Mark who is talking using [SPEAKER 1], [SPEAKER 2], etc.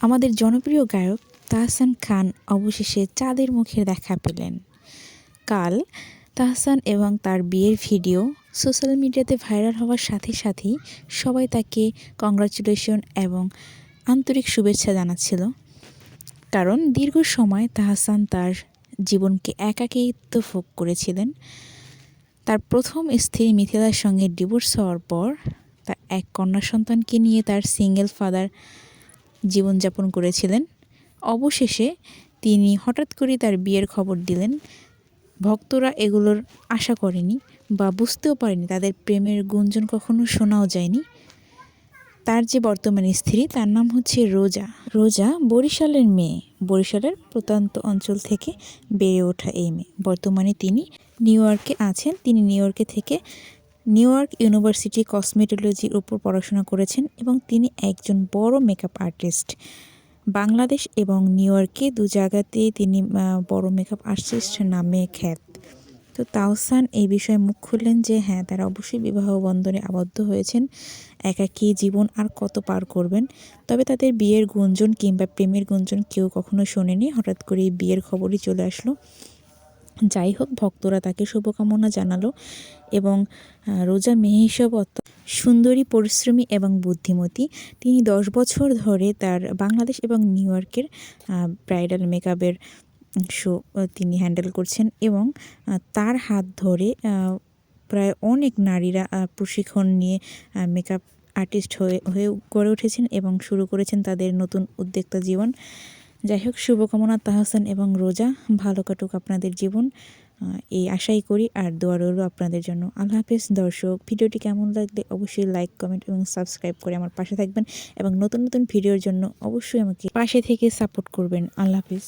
[SPEAKER 1] আমাদের জনপ্রিয় গায়ক তাহসান খান অবশেষে চাঁদের মুখের দেখা পেলেন। কাল তাহসান এবং তার বিয়ের ভিডিও সোশ্যাল মিডিয়াতে ভাইরাল হওয়ার সাথে সাথেই সবাই তাকে কংগ্রাচুলেশন এবং আন্তরিক শুভেচ্ছা জানাচ্ছিল। কারণ দীর্ঘ সময় তাহসান তার জীবনকে একাকিত্ব ভোগ করেছিলেন। তার প্রথম স্ত্রী মিথিলার সঙ্গে ডিভোর্স হওয়ার পর তার এক কন্যা সন্তানকে নিয়ে তার সিঙ্গেল ফাদার জীবনযাপন করেছিলেন। অবশেষে তিনি হঠাৎ করে তার বিয়ের খবর দিলেন। ভক্তরা এগুলোর আশা করেনি বা বুঝতেও পারেনি, তাদের প্রেমের গুঞ্জন কখনো শোনাও যায়নি। তার যে বর্তমান স্ত্রী, তার নাম হচ্ছে রোজা। রোজা বরিশালের মেয়ে, বরিশালের প্রত্যন্ত অঞ্চল থেকে বেড়ে ওঠা এই মেয়ে। বর্তমানে তিনি নিউ ইয়র্কে আছেন। তিনি নিউ ইয়র্কে থেকে নিউ ইয়র্ক ইউনিভার্সিটি কসমেটোলজির উপর পড়াশোনা করেছেন এবং তিনি একজন বড় মেকআপ আর্টিস্ট। বাংলাদেশ এবং নিউ ইয়র্কে দু জায়গাতেই তিনি বড় মেকআপ আর্টিস্ট নামে খ্যাত। তো তাওসান এই বিষয়ে মুখ খুললেন যে হ্যাঁ তারা অবশ্যই বিবাহ বন্ধনে আবদ্ধ হয়েছেন, একাকী জীবন আর কত পার করবেন। তবে তাদের বিয়ের গুঞ্জন কিংবা প্রেমের গুঞ্জন কেউ কখনো শোনেনি। হঠাৎ করে বিয়ের খবরই চলে আসলো। যাই হোক, ভক্তরা তাকে শুভকামনা জানালো এবং রোজা মেয়ে হিসেবে সুন্দরী, পরিশ্রমী এবং বুদ্ধিমতী। তিনি দশ বছর ধরে তার বাংলাদেশ এবং নিউ ইয়র্কের ব্রাইডাল মেকআপের শো তিনি হ্যান্ডেল করছেন এবং তার হাত ধরে প্রায় অনেক নারীরা প্রশিক্ষণ নিয়ে মেকআপ আর্টিস্ট হয়ে হয়ে গড়ে উঠেছেন এবং শুরু করেছেন তাদের নতুন উদ্যোক্তা জীবন। যাই হোক শুভকামনা তাহসান এবং রোজা। ভালো কাটুক আপনাদের জীবন। এই আশাই করি আর দোয়া রইল আপনাদের জন্য। আল্লাহ হাফেজ। দর্শক, ভিডিওটি কেমন লাগলে অবশ্যই লাইক কমেন্ট এবং সাবস্ক্রাইব করে আমার পাশে থাকবেন এবং নতুন নতুন ভিডিওর জন্য অবশ্যই আমাকে পাশে থেকে সাপোর্ট করবেন। আল্লাহ হাফেজ।